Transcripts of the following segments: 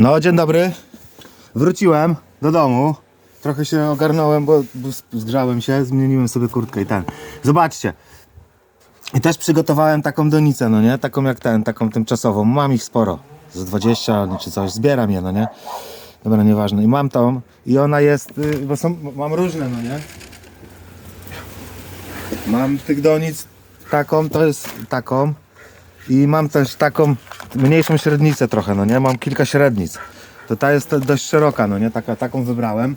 No, dzień dobry. Wróciłem do domu. Trochę się ogarnąłem, bo, zgrzałem się, zmieniłem sobie kurtkę i ten. Zobaczcie. I też przygotowałem taką donicę, no nie? Taką jak ten, taką tymczasową. Mam ich sporo. Z 20 czy coś. Zbieram je, no nie? Dobra, nieważne. I mam tą. I ona jest, y, bo są, mam różne, no nie? Mam tych donic taką, to jest taką. I mam też taką mniejszą średnicę trochę, no nie? Mam kilka średnic. To ta jest dość szeroka, no nie? Taka, taką wybrałem.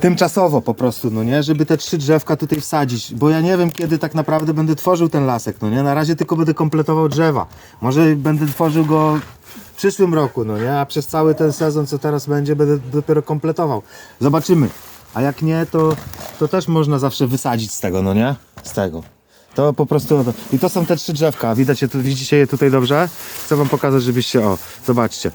Tymczasowo po prostu, no nie? Żeby te trzy drzewka tutaj wsadzić, bo ja nie wiem kiedy tak naprawdę będę tworzył ten lasek, no nie? Na razie tylko będę kompletował drzewa. Może będę tworzył go w przyszłym roku, no nie? A przez cały ten sezon, co teraz będzie, będę dopiero kompletował. Zobaczymy. A jak nie, to, to też można zawsze wysadzić z tego, no nie? Z tego. To po prostu. I to są te trzy drzewka. Widać je tu, widzicie je tutaj dobrze? Chcę wam pokazać, żebyście. O, zobaczcie.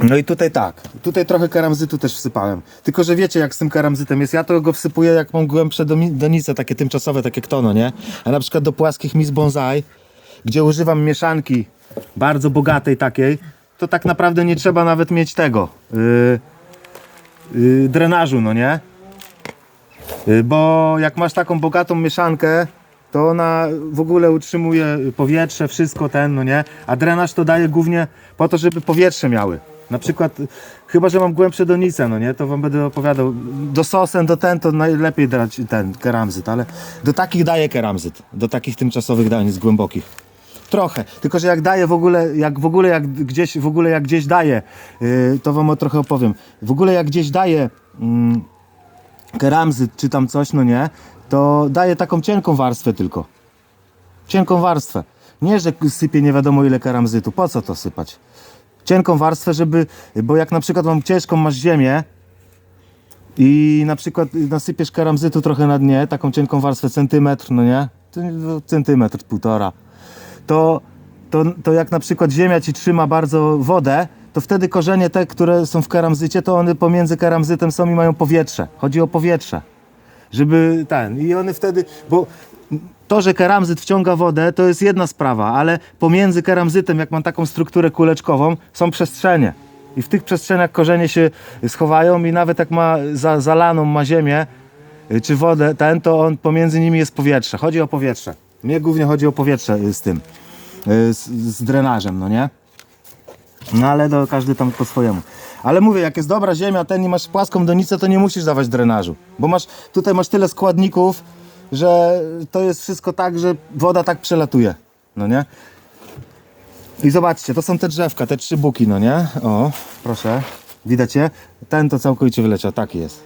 No i tutaj tak. Tutaj trochę karamzytu też wsypałem. Tylko, że wiecie, jak z tym karamzytem jest. Ja to go wsypuję, jak mam głębsze donice, takie tymczasowe, takie ktono, nie? A na przykład do płaskich mis bonsai, gdzie używam mieszanki bardzo bogatej takiej, to tak naprawdę nie trzeba nawet mieć tego. Yy, yy, drenażu, no nie? Y, Bo jak masz taką bogatą mieszankę, to ona w ogóle utrzymuje powietrze, wszystko ten, no nie? A drenaż to daje głównie po to, żeby powietrze miały. Na przykład, chyba że mam głębsze donice, no nie? To wam będę opowiadał. Do sosen, do ten, to najlepiej dać ten keramzyt, ale do takich daję keramzyt. Do takich tymczasowych danic głębokich. Trochę, tylko że jak daję w ogóle, jak w ogóle jak gdzieś, w ogóle jak gdzieś daję, yy, to wam o trochę opowiem. W ogóle jak gdzieś daję mm, keramzyt czy tam coś, no nie, to daje taką cienką warstwę tylko. Cienką warstwę. Nie, że sypie nie wiadomo ile keramzytu. Po co to sypać? Cienką warstwę, żeby, bo jak na przykład mam ciężką, masz ziemię i na przykład nasypiesz keramzytu trochę na dnie, taką cienką warstwę, centymetr, no nie? To Centymetr, półtora. To, to, to jak na przykład ziemia ci trzyma bardzo wodę, to wtedy korzenie te, które są w keramzycie, to one pomiędzy keramzytem są i mają powietrze. Chodzi o powietrze. Żeby ten. I one wtedy. Bo to, że keramzyt wciąga wodę, to jest jedna sprawa, ale pomiędzy keramzytem, jak mam taką strukturę kuleczkową, są przestrzenie. I w tych przestrzeniach korzenie się schowają i nawet jak ma za, zalaną ma ziemię, y, czy wodę, ten, to on pomiędzy nimi jest powietrze. Chodzi o powietrze. Mnie głównie chodzi o powietrze y, z tym, y, z, z drenażem, no nie? No ale każdy tam po swojemu. Ale mówię, jak jest dobra ziemia, ten i masz płaską donicę, to nie musisz dawać drenażu. Bo masz, tutaj masz tyle składników, że to jest wszystko tak, że woda tak przelatuje. No nie? I zobaczcie, to są te drzewka, te trzy buki, no nie? O, proszę. Widać je? Ten to całkowicie wyleciał, taki jest.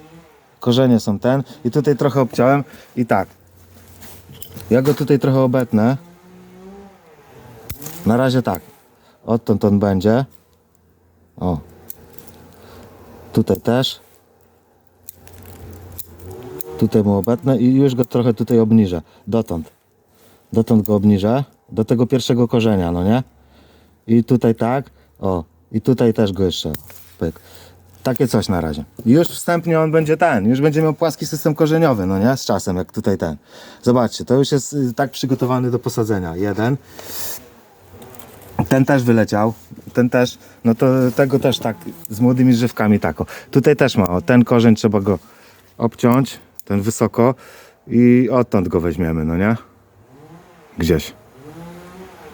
Korzenie są ten i tutaj trochę obciąłem i tak. Ja go tutaj trochę obetnę. Na razie tak. Odtąd on będzie. O. Tutaj też. Tutaj mu obetnę i już go trochę tutaj obniżę. Dotąd. Dotąd go obniżę. Do tego pierwszego korzenia, no nie? I tutaj tak. O. I tutaj też go jeszcze. Pyk. Takie coś na razie. Już wstępnie on będzie ten. Już będzie miał płaski system korzeniowy, no nie? Z czasem, jak tutaj ten. Zobaczcie, to już jest y, tak przygotowany do posadzenia. Jeden. Ten też wyleciał. Ten też, no to tego też tak z młodymi drzewkami tako. Tutaj też ma, o, ten korzeń trzeba go obciąć, ten wysoko i odtąd go weźmiemy, no nie? Gdzieś.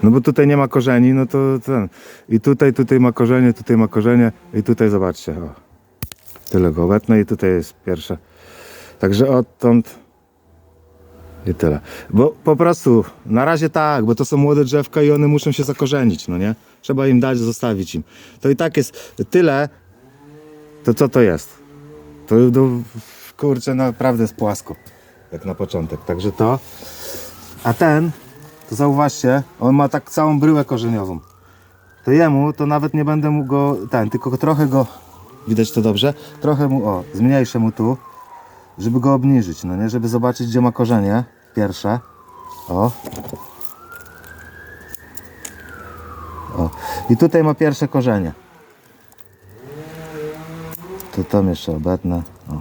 No bo tutaj nie ma korzeni, no to ten. I tutaj, tutaj ma korzenie, tutaj ma korzenie i tutaj zobaczcie, o. Tyle go obetnę i tutaj jest pierwsze. Także odtąd i tyle. Bo po prostu na razie tak, bo to są młode drzewka i one muszą się zakorzenić, no nie? Trzeba im dać, zostawić im. To i tak jest tyle, to co to jest? To do, kurczę, naprawdę jest płasko, jak na początek. Także to. A ten, to zauważcie, on ma tak całą bryłę korzeniową. To jemu, to nawet nie będę mu go, ten, tylko trochę go, widać to dobrze, trochę mu, o, zmniejszę mu tu, żeby go obniżyć, no nie? Żeby zobaczyć, gdzie ma korzenie. Pierwsze. O. O. I tutaj ma pierwsze korzenie. Tu tam jeszcze obetnę. O.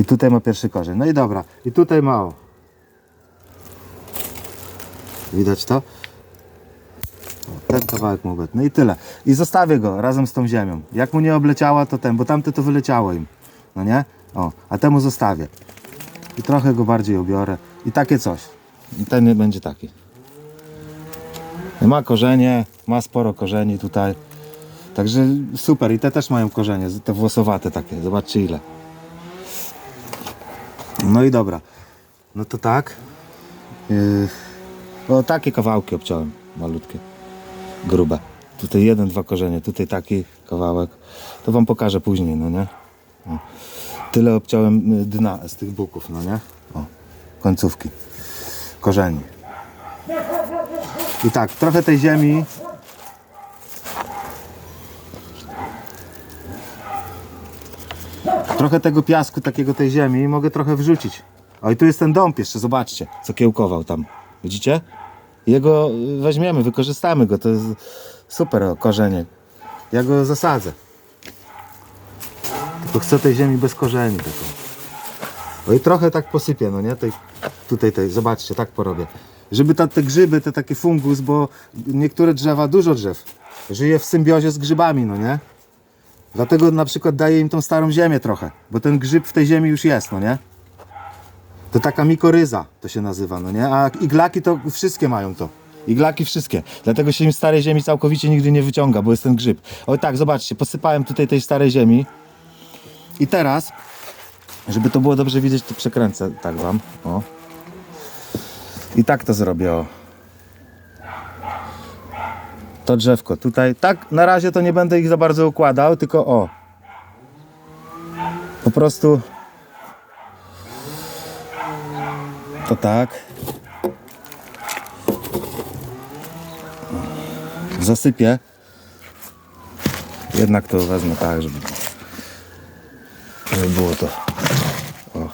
I tutaj ma pierwszy korzeń. No i dobra. I tutaj ma o. Widać to? Kawałek mu obetnę i tyle. I zostawię go razem z tą ziemią. Jak mu nie obleciała, to ten, bo tamte to wyleciało im. No nie? O, a temu zostawię. I trochę go bardziej obiorę. I takie coś. I ten będzie taki. Ma korzenie, ma sporo korzeni tutaj. Także super. I te też mają korzenie, te włosowate takie. Zobaczcie ile. No i dobra. No to tak. Yy, o, takie kawałki obciąłem. Malutkie. Grube. Tutaj jeden, dwa korzenie. Tutaj taki kawałek. To wam pokażę później, no nie? O. Tyle obciąłem y, dna z tych buków, no nie? O. Końcówki. Korzeni. I tak, trochę tej ziemi Trochę tego piasku, takiego tej ziemi mogę trochę wrzucić. O i tu jest ten dąb jeszcze, zobaczcie, co kiełkował tam. Widzicie? Jego weźmiemy, wykorzystamy go, to jest super korzenie. Ja go zasadzę. Tylko chcę tej ziemi bez korzeni. Taką. O i trochę tak posypię, no nie? Tej, tutaj, tej, zobaczcie, tak porobię. Żeby ta, te grzyby, te takie fungus, bo niektóre drzewa, dużo drzew, żyje w symbiozie z grzybami, no nie? Dlatego na przykład daję im tą starą ziemię trochę, bo ten grzyb w tej ziemi już jest, no nie? To taka mikoryza to się nazywa, no nie? A iglaki to wszystkie mają to. Iglaki wszystkie. Dlatego się im starej ziemi całkowicie nigdy nie wyciąga, bo jest ten grzyb. O tak, zobaczcie, posypałem tutaj tej starej ziemi. I teraz, żeby to było dobrze widzieć, to przekręcę tak wam. O. I tak to zrobię, o. To drzewko tutaj. Tak, na razie to nie będę ich za bardzo układał, tylko o. Po prostu. To tak. Zasypię. Jednak to wezmę tak, żeby, żeby było to. O.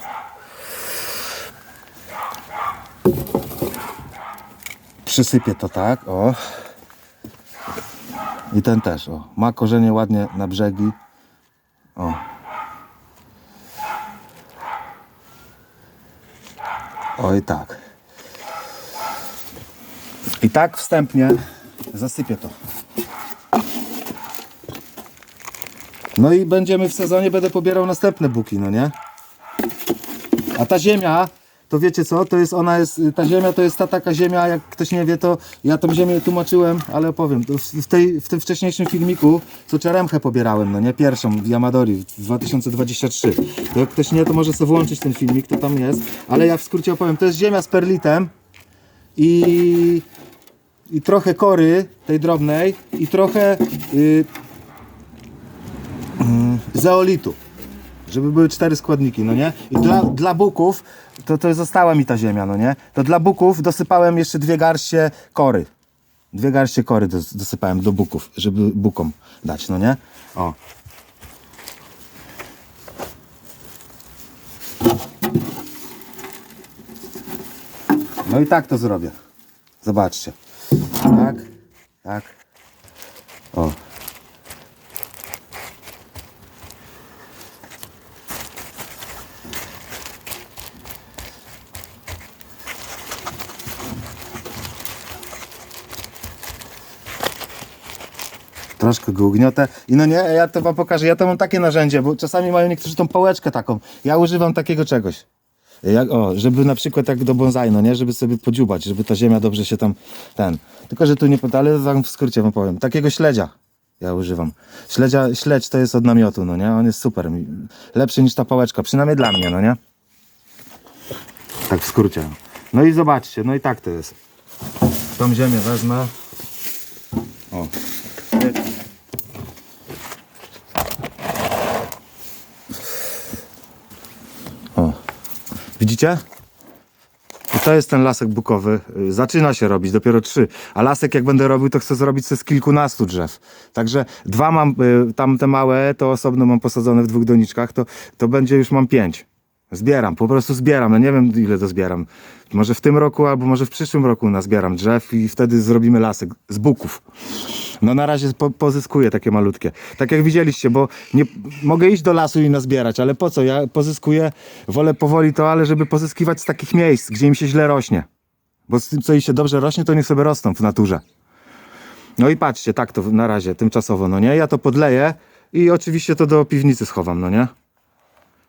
Przysypię to tak, o. I ten też, o. Ma korzenie ładnie na brzegi. O. Oj tak. I tak wstępnie zasypię to. No i będziemy w sezonie, będę pobierał następne buki, no nie? A ta ziemia, to wiecie co, to jest ona jest, ta ziemia to jest ta taka ziemia, jak ktoś nie wie, to ja tą ziemię tłumaczyłem, ale opowiem, w, tej, w tym wcześniejszym filmiku, co czeremchę pobierałem, no nie, pierwszą w Yamadori w 2023. To jak ktoś nie, to może sobie włączyć ten filmik, to tam jest, ale ja w skrócie opowiem, to jest ziemia z perlitem i, i trochę kory tej drobnej i trochę y, mm, zeolitu żeby były cztery składniki, no nie? I dla, dla buków, to, to została mi ta ziemia, no nie? To dla buków dosypałem jeszcze dwie garście kory. Dwie garście kory dos, dosypałem do buków, żeby bukom dać, no nie? O. No i tak to zrobię. Zobaczcie. Tak, tak. O. Troszkę go ugniotę. I no nie, ja to wam pokażę. Ja to mam takie narzędzie, bo czasami mają niektórzy tą pałeczkę taką. Ja używam takiego czegoś. Jak, o, żeby na przykład jak do bonsai, no nie? Żeby sobie podziubać, żeby ta ziemia dobrze się tam, ten. Tylko, że tu nie ale w skrócie wam powiem. Takiego śledzia ja używam. Śledzia, śledź to jest od namiotu, no nie? On jest super. Lepszy niż ta pałeczka, przynajmniej dla mnie, no nie? Tak w skrócie. No i zobaczcie, no i tak to jest. Tą ziemię wezmę. O. Widzicie? I to jest ten lasek bukowy. Y, Zaczyna się robić, dopiero trzy. A lasek jak będę robił, to chcę zrobić z kilkunastu drzew. Także dwa mam, y, tam te małe, to osobno mam posadzone w dwóch doniczkach, to, to będzie już mam pięć. Zbieram, po prostu zbieram. No nie wiem ile to zbieram. Może w tym roku, albo może w przyszłym roku nazbieram drzew i wtedy zrobimy lasek z buków. No na razie po, pozyskuję takie malutkie. Tak jak widzieliście, bo nie mogę iść do lasu i nazbierać, ale po co? Ja pozyskuję, wolę powoli to, ale żeby pozyskiwać z takich miejsc, gdzie im się źle rośnie. Bo z tym, co im się dobrze rośnie, to niech sobie rosną w naturze. No i patrzcie, tak to na razie, tymczasowo, no nie? Ja to podleję i oczywiście to do piwnicy schowam, no nie?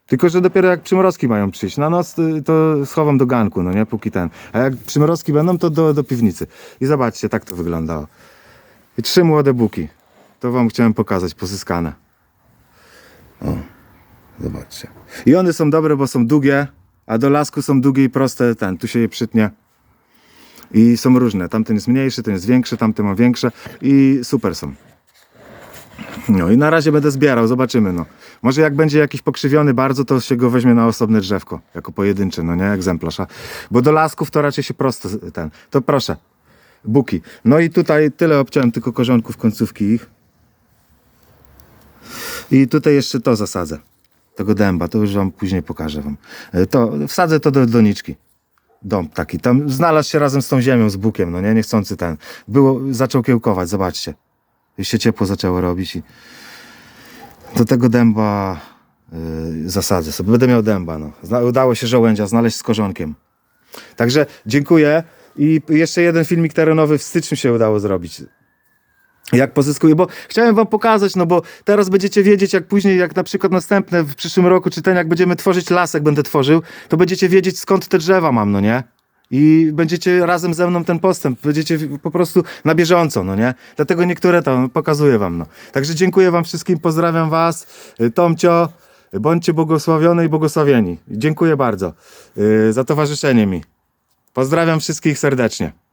Tylko, że dopiero jak przymrozki mają przyjść na noc, y, to schowam do ganku, no nie? Póki ten. A jak przymrozki będą, to do, do piwnicy. I zobaczcie, tak to wyglądało. I trzy młode buki. To wam chciałem pokazać, pozyskane. O, zobaczcie. I one są dobre, bo są długie, a do lasku są długie i proste, ten, tu się je przytnie. I są różne. Tamten jest mniejszy, ten jest większy, tamten ma większe i super są. No i na razie będę zbierał, zobaczymy no. Może jak będzie jakiś pokrzywiony bardzo, to się go weźmie na osobne drzewko, jako pojedynczy, no nie, egzemplarz. A- Bo do lasków to raczej się prosto ten. To proszę, buki. No i tutaj tyle obciąłem tylko korzonków, końcówki ich. I tutaj jeszcze to zasadzę. Tego dęba, to już wam później pokażę wam. E, To wsadzę to do doniczki. Dąb taki. Tam znalazł się razem z tą ziemią, z bukiem, no nie, niechcący ten. Było, zaczął kiełkować, zobaczcie. Już się ciepło zaczęło robić i do tego dęba yy, zasadzę sobie. Będę miał dęba, no. Zna, udało się żołędzia znaleźć z korzonkiem. Także dziękuję i jeszcze jeden filmik terenowy w styczniu się udało zrobić. Jak pozyskuję, bo chciałem wam pokazać, no bo teraz będziecie wiedzieć, jak później, jak na przykład następne w przyszłym roku, czy ten, jak będziemy tworzyć lasek, będę tworzył, to będziecie wiedzieć skąd te drzewa mam, no nie? I będziecie razem ze mną ten postęp, będziecie po prostu na bieżąco, no nie? Dlatego niektóre tam pokazuję wam, no. Także dziękuję wam wszystkim, pozdrawiam was, Y, Tomcio, bądźcie błogosławione i błogosławieni. Dziękuję bardzo y, za towarzyszenie mi. Pozdrawiam wszystkich serdecznie.